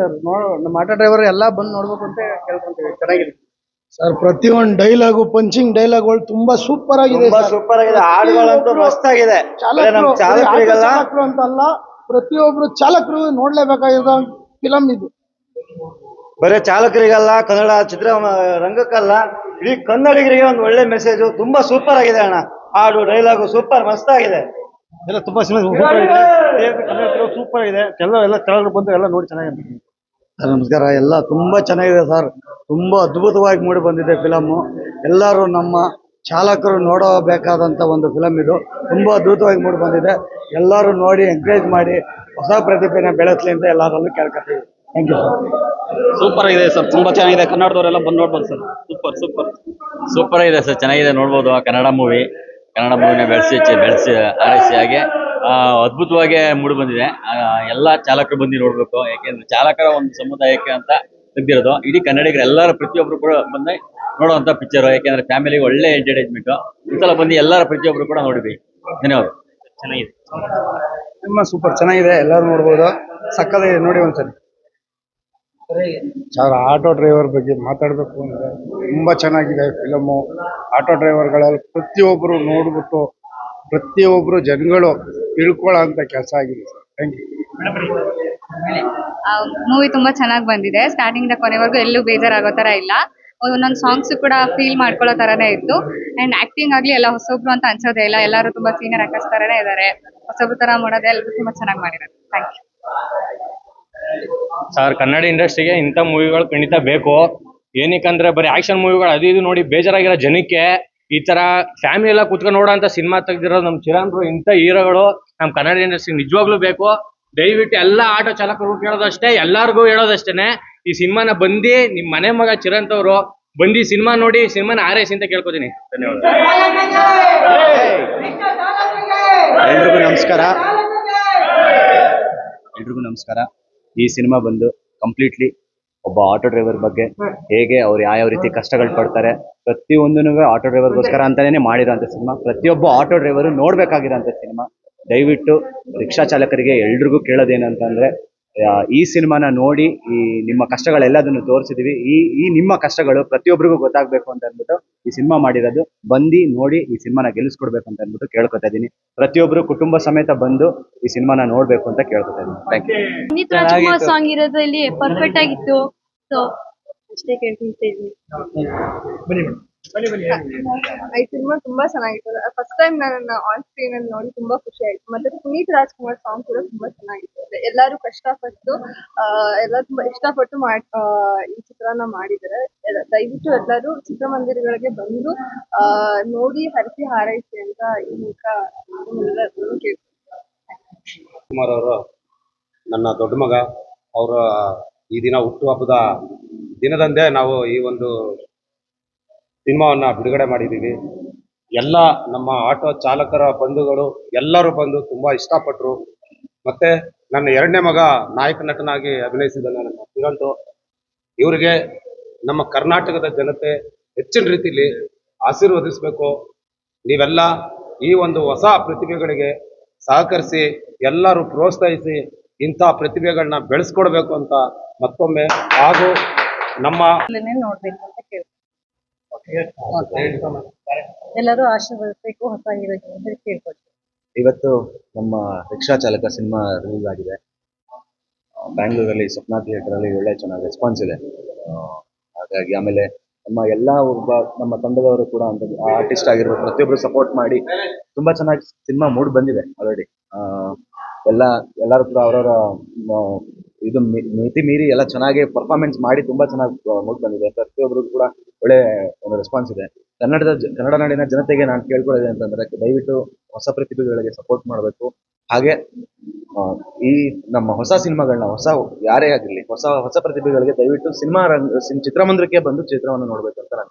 Sir ನೋಡ್ ನಮ್ಮ auto driver ಎಲ್ಲ ಬಂದು ನೋಡ್ಬೇಕು ಅಂತ ಕೇಳ್ಕೊಂತೀವಿ. ಚೆನ್ನಾಗಿದೆ. ಸರ್ ಪ್ರತಿಯೊಂದು ಡೈಲಾಗು ಪಂಚಿಂಗ್ ಡೈಲಾಗ್ಗಳು ತುಂಬಾ ಸೂಪರ್ ಆಗಿದೆ ತುಂಬಾ. ಸೂಪರ್ ಆಗಿದೆ. ಹಾಡುಗಳಂತೂ ಮಸ್ತ್ ಆಗಿದೆ. ಚಾಲಕರು ಚಾಲಕರಿಗೆಲ್ಲ. ಚಾಲಕರು ಅಂತ ಅಲ್ಲ ಪ್ರತಿಯೊಬ್ರು ಚಾಲಕರು ನೋಡ್ಲೇಬೇಕಾಗಿರೋ ಫಿಲಂ ಇದು. ಬರೀ ಚಾಲಕರಿಗಲ್ಲ ಕನ್ನಡ ಚಿತ್ರ ರಂಗಕ್ಕಲ್ಲ ಇಡೀ ಕನ್ನಡಿಗರಿಗೆ ಒಂದು ಒಳ್ಳೆ ಮೆಸೇಜ್ ತುಂಬಾ ಸೂಪರ್ ಆಗಿದೆ ಅಣ್ಣ. ಹಾಡು ಡೈಲಾಗು ಸೂಪರ್ ಮಸ್ತ್ ಆಗಿದೆ. ಎಲ್ಲ ತುಂಬಾ ಸೂಪರ್ ಆಗಿದೆ. ಸೂಪರ್ ಆಗಿದೆ. ಎಲ್ಲ ಎಲ್ಲ ಸ್ಥಳಗಳು ಬಂದು ಎಲ್ಲ ನೋಡಿ ಚೆನ್ನಾಗಿದೆ. ಸರ್ ನಮಸ್ಕಾರ. ಎಲ್ಲ ತುಂಬಾ ಚೆನ್ನಾಗಿದೆ ಸರ್. ತುಂಬಾ ಅದ್ಭುತವಾಗಿ ಮೂಡಿ ಬಂದಿದೆ ಫಿಲಮ್ ಎಲ್ಲರೂ ನಮ್ಮ ಚಾಲಕರು ನೋಡಬೇಕಾದಂತ ಒಂದು ಫಿಲಮ್ ಇದು. ತುಂಬಾ ಅದ್ಭುತವಾಗಿ ಮೂಡಿ ಬಂದಿದೆ. ಎಲ್ಲರೂ ನೋಡಿ ಎಂಕರೇಜ್ ಮಾಡಿ, ಹೊಸ ಪ್ರತಿಭೆನ ಬೆಳೆಸಲಿ ಅಂತ ಎಲ್ಲರಲ್ಲೂ ಕೇಳ್ಕೊತೀವಿ. ಥ್ಯಾಂಕ್ ಯು ಸರ್ ಸೂಪರ್ ಆಗಿದೆ ಸರ್. ತುಂಬಾ ಚೆನ್ನಾಗಿದೆ. ಕನ್ನಡದವರೆಲ್ಲ ಬಂದು ನೋಡ್ಬೋದು ಸರ್. ಸೂಪರ್ ಸೂಪರ್ ಸೂಪರ್ ಆಗಿದೆ ಸರ್. ಚೆನ್ನಾಗಿದೆ ನೋಡ್ಬೋದು ಆ ಕನ್ನಡ ಮೂವಿ ಕನ್ನಡ ಮೂವಿನ ಬೆಳೆಸಿ ಬೆಳೆಸಿ ಆರೈಸಿ ಹಾಗೆ. ಅದ್ಭುತವಾಗಿ ಮೂಡಿ ಬಂದಿದೆ. ಎಲ್ಲ ಚಾಲಕರು ಬಂದು ನೋಡ್ಬೇಕು. ಯಾಕೆಂದ್ರೆ ಚಾಲಕರ ಒಂದು ಸಮುದಾಯಕ್ಕೆ ಅಂತ ತೆಗ್ದಿರೋದು. ಇಡೀ ಕನ್ನಡಿಗರು ಎಲ್ಲರೂ ಪ್ರತಿಯೊಬ್ರು ಕೂಡ ಬಂದು ನೋಡುವಂತ ಪಿಕ್ಚರ್ ಯಾಕೆಂದ್ರೆ ಫ್ಯಾಮಿಲಿ ಒಳ್ಳೆ ಎಂಟರ್ಟೈನ್ಮೆಂಟ್ ಸಲ ಬಂದು ಎಲ್ಲರ ಪ್ರತಿಯೊಬ್ರು ಕೂಡ ನೋಡಿದ್ವಿ. ಧನ್ಯವಾದ. ಚೆನ್ನಾಗಿದೆ. ತುಂಬಾ ಸೂಪರ್ ಚೆನ್ನಾಗಿದೆ. ಎಲ್ಲರೂ ನೋಡ್ಬೋದು. ಸಕ್ಕತ್ತಾಗಿದೆ. ನೋಡಿ ಒಂದ್ಸರಿ. ಸರ್. ಆಟೋ ಡ್ರೈವರ್ ಬಗ್ಗೆ ಮಾತಾಡಬೇಕು ಅಂದ್ರೆ ತುಂಬಾ ಚೆನ್ನಾಗಿದೆ ಫಿಲಮು ಆಟೋ ಡ್ರೈವರ್ಗಳಲ್ಲಿ ಪ್ರತಿಯೊಬ್ಬರು ನೋಡ್ಬಿಟ್ಟು ಪ್ರತಿಯೊಬ್ಬರು ಜನಗಳು ತಿಳ್ಕೊಳ್ಳೋ ಅಂತ ಕೆಲಸ ಆಗಿದೆ ಸರ್. ಥ್ಯಾಂಕ್ ಯು ಮೂವಿ ತುಂಬಾ ಚೆನ್ನಾಗಿ ಬಂದಿದೆ. ಸ್ಟಾರ್ಟಿಂಗ್ ದ ಕೊನೆವರೆಗೂ ಎಲ್ಲೂ ಬೇಜಾರಾಗೋ ತರ ಇಲ್ಲ. ಒಂದೊಂದು ಸಾಂಗ್ಸ್ ಕೂಡ ಫೀಲ್ ಮಾಡ್ಕೊಳ್ಳೋ ತರನೇ ಇತ್ತು. ಅಂಡ್ ಆಕ್ಟಿಂಗ್ ಆಗ್ಲಿ ಎಲ್ಲ ಹೊಸೊಬ್ರು ಅಂತ ಅನ್ಸೋದೇ ಇಲ್ಲ. ಎಲ್ಲರೂ ತುಂಬಾ ಸೀನಿಯರ್ ಆಕರ್ಸ್ ತರನೇ ಇದಾರೆ. ಹೊಸೊಬ್ರು ತರ ಮಾಡೋದೇ ಎಲ್ಲರೂ ತುಂಬಾ ಚೆನ್ನಾಗಿ ಮಾಡಿದ್ದಾರೆ ಥ್ಯಾಂಕ್ ಯು ಸರ್ ಕನ್ನಡ ಇಂಡಸ್ಟ್ರಿಗೆ ಇಂಥ ಮೂವಿಗಳು ಖಂಡಿತ ಬೇಕು. ಏನಕ್ಕಂದ್ರೆ ಬರೀ ಆಕ್ಷನ್ ಮೂವಿಗಳು ಅದು ಇದು ನೋಡಿ ಬೇಜಾರಾಗಿರೋ ಜನಕ್ಕೆ ಈ ತರ ಫ್ಯಾಮಿಲಿ ಎಲ್ಲ ಕುತ್ಕೊಂಡು ನೋಡೋ ಅಂತ ಸಿನಿಮಾ ತೆಗ್ದಿರೋ ನಮ್ ಚಿರಾನ್ರು ಇಂಥ ಹೀರೋಗಳು ನಮ್ ಕನ್ನಡ ಇಂಡಸ್ಟ್ರಿ ನಿಜವಾಗ್ಲೂ ಬೇಕು. ದಯವಿಟ್ಟು ಎಲ್ಲ ಆಟೋ ಚಾಲಕರು ಕೇಳೋದಷ್ಟೇ ಎಲ್ಲಾರ್ಗೂ ಹೇಳೋದಷ್ಟೇನೆ ಈ ಸಿನಿಮಾನ ಬಂದಿ ನಿಮ್ ಮನೆ ಮಗ ಚಿರಂತ್ ಅವರು ಬಂದಿ ಸಿನಿಮಾ ನೋಡಿ ಸಿನಿಮಾನ ಆರೈಸಿ ಅಂತ ಕೇಳ್ಕೊತೀನಿ. ಧನ್ಯವಾದ ಎಲ್ರಿಗೂ ನಮಸ್ಕಾರ. ಎಲ್ರಿಗೂ ನಮಸ್ಕಾರ. ಈ ಸಿನಿಮಾ ಬಂದು ಕಂಪ್ಲೀಟ್ಲಿ ಒಬ್ಬ ಆಟೋ ಡ್ರೈವರ್ ಬಗ್ಗೆ ಹೇಗೆ ಅವ್ರು ಯಾವ ರೀತಿ ಕಷ್ಟಗಳು ಪಡ್ತಾರೆ ಪ್ರತಿಯೊಂದನ್ನು ಆಟೋ ಡ್ರೈವರ್ಗೋಸ್ಕರ ಅಂತಾನೆ ಮಾಡಿರೋಂಥ ಸಿನಿಮಾ. ಪ್ರತಿಯೊಬ್ಬ ಆಟೋ ಡ್ರೈವರು ನೋಡ್ಬೇಕಾಗಿರೋಂಥ ಸಿನಿಮಾ. ದಯವಿಟ್ಟು ರಿಕ್ಷಾ ಚಾಲಕರಿಗೆ ಎಲ್ರಿಗೂ ಕೇಳೋದೇನಂತಂದ್ರೆ ಈ ಸಿನಿಮಾನ ನೋಡಿ ಈ ನಿಮ್ಮ ಕಷ್ಟಗಳೆಲ್ಲದನ್ನು ತೋರಿಸಿದೀವಿ. ಈ ಈ ನಿಮ್ಮ ಕಷ್ಟಗಳು ಪ್ರತಿಯೊಬ್ಬರಿಗೂ ಗೊತ್ತಾಗ್ಬೇಕು ಅಂತ ಅಂದ್ಬಿಟ್ಟು ಈ ಸಿನಿಮಾ ಮಾಡಿರೋದು. ಬಂದು ನೋಡಿ ಈ ಸಿನಿಮಾನ ಗೆಲ್ಲಿಸ್ಕೊಡ್ಬೇಕು ಅಂತ ಅಂದ್ಬಿಟ್ಟು ಕೇಳ್ಕೊತಾ ಇದ್ದೀನಿ. ಪ್ರತಿಯೊಬ್ಬರು ಕುಟುಂಬ ಸಮೇತ ಬಂದು ಈ ಸಿನಿಮಾನ ನೋಡ್ಬೇಕು ಅಂತ ಕೇಳ್ಕೊತಾ ಇದ್ದೀನಿ. Thank you Puneeth Rajkumar song ಇರೋದು ಇಲ್ಲಿ ಪರ್ಫೆಕ್ಟ್ ಆಗಿತ್ತು. ಸೊ ಅಷ್ಟೇ ಕೇಳ್ಕೊಂತೀನಿ ಈ ಸಿನಿಮಾ ತುಂಬಾ ಚೆನ್ನಾಗಿತ್ತು. ಫಸ್ಟ್ ಟೈಮ್ ನಾನು ಆನ್ ಸ್ಕ್ರೀನ್ ಅಲ್ಲಿ ನೋಡಿ ತುಂಬಾ ಖುಷಿ ಆಯ್ತು. ಮತ್ತೆ ಪುನೀತ್ ರಾಜ್ಕುಮಾರ್ ಸಾಂಗ್ ಕೂಡ ತುಂಬಾ ಚೆನ್ನಾಗಿತ್ತು. ಎಲ್ಲರೂ ಕಷ್ಟಪಟ್ಟು ಆ, ಎಲ್ಲ ತುಂಬಾ ಇಷ್ಟಪಟ್ಟು ಈ ಚಿತ್ರನ ಮಾಡಿದ್ದಾರೆ. ಎಲ್ಲ- ದಯವಿಟ್ಟು ಎಲ್ಲರೂ ಚಿತ್ರಮಂದಿರಗಳಿಗೆ ಬಂದು ಆ, ನೋಡಿ ಹರಸಿ ಹಾರೈಸಿ ಅಂತ ಈ ಮೂಲಕ ಕುಮಾರ್ ಅವರು ನನ್ನ ದೊಡ್ಡ ಮಗ ಅವರ ಈ ದಿನ ಹುಟ್ಟುಹಬ್ಬದ ದಿನದಂದೇ ನಾವು ಈ ಒಂದು ಸಿನಿಮಾವನ್ನ ಬಿಡುಗಡೆ ಮಾಡಿದ್ದೀವಿ. ಎಲ್ಲ ನಮ್ಮ ಆಟೋ ಚಾಲಕರ ಬಂಧುಗಳು ಎಲ್ಲರೂ ಬಂದು ತುಂಬಾ ಇಷ್ಟಪಟ್ಟರು ಮತ್ತೆ ನನ್ನ ಎರಡನೇ ಮಗ ನಾಯಕ ನಟನಾಗಿ ಅಭಿನಯಿಸಿದ್ದಾನೆ ನನ್ನ ಚಿರಂತು ಇವರಿಗೆ ನಮ್ಮ ಕರ್ನಾಟಕದ ಜನತೆ ಹೆಚ್ಚಿನ ರೀತಿಯಲ್ಲಿ ಆಶೀರ್ವದಿಸಬೇಕು. ನೀವೆಲ್ಲ ಈ ಒಂದು ಹೊಸ ಪ್ರತಿಭೆಗಳಿಗೆ ಸಹಕರಿಸಿ, ಎಲ್ಲರೂ ಪ್ರೋತ್ಸಾಹಿಸಿ ಇಂಥ ಪ್ರತಿಭೆಗಳನ್ನ ಬೆಳೆಸ್ಕೊಡ್ಬೇಕು ಅಂತ ಮತ್ತೊಮ್ಮೆ ಹಾಗೂ ನಮ್ಮ ನೋಡ್ಬೇಕು ಅಂತ ಕೇಳ್ತೀನಿ. ಎಲ್ಲರೂ ಆಶೀರ್ವದಿಸಬೇಕು ಹೊಸ ಕೇಳ್ಕೊಳ್ತೀನಿ ಇವತ್ತು ನಮ್ಮ ರಿಕ್ಷಾ ಚಾಲಕ ಸಿನಿಮಾ ರಿಲೀಸ್ ಆಗಿದೆ. ಬ್ಯಾಂಗ್ಳೂರಲ್ಲಿ ಸ್ವಪ್ನ ಥಿಯೇಟರ್ ಅಲ್ಲಿ ಒಳ್ಳೆ ಚೆನ್ನಾಗಿ ರೆಸ್ಪಾನ್ಸ್ ಇದೆ. ಆ, ಹಾಗಾಗಿ ಆಮೇಲೆ ನಮ್ಮ ಎಲ್ಲ ಒಬ್ಬ ನಮ್ಮ ತಂಡದವರು ಕೂಡ ಅಂತ ಆರ್ಟಿಸ್ಟ್ ಆಗಿರೋ ಪ್ರತಿಯೊಬ್ಬರು ಸಪೋರ್ಟ್ ಮಾಡಿ ತುಂಬಾ ಚೆನ್ನಾಗಿ ಸಿನಿಮಾ ಮೂಡ್ ಬಂದಿದೆ ಆಲ್ರೆಡಿ ಎಲ್ಲ ಎಲ್ಲರೂ ಕೂಡ ಅವರವರ ಇದು ಮಿತಿ ಮೀರಿ ಎಲ್ಲ ಚೆನ್ನಾಗಿ ಪರ್ಫಾರ್ಮೆನ್ಸ್ ಮಾಡಿ ತುಂಬಾ ಚೆನ್ನಾಗಿ ಮೂಡ್ ಬಂದಿದೆ. ಪ್ರತಿಯೊಬ್ಬರು ಕೂಡ ಒಳ್ಳೆ ಒಂದು ರೆಸ್ಪಾನ್ಸ್ ಇದೆ. ಕನ್ನಡದ ಕನ್ನಡ ನಾಡಿನ ಜನತೆಗೆ ನಾನು ಕೇಳ್ಕೊಳ್ಳೋದು ಅಂತಂದ್ರೆ ದಯವಿಟ್ಟು ಹೊಸ ಪ್ರತಿಭೆಗಳಿಗೆ ಸಪೋರ್ಟ್ ಮಾಡಬೇಕು. ಹಾಗೆ ಈ ನಮ್ಮ ಹೊಸ ಸಿನಿಮಾಗಳನ್ನ, ಹೊಸ ಯಾರೇ ಆಗಿರಲಿ ಹೊಸ ಹೊಸ ಪ್ರತಿಭೆಗಳಿಗೆ ದಯವಿಟ್ಟು ಸಿನಿಮಾ ರಂಗ ಚಿತ್ರಮಂದಿರಕ್ಕೆ ಬಂದು ಚಿತ್ರವನ್ನು ನೋಡ್ಬೇಕು ನಾನು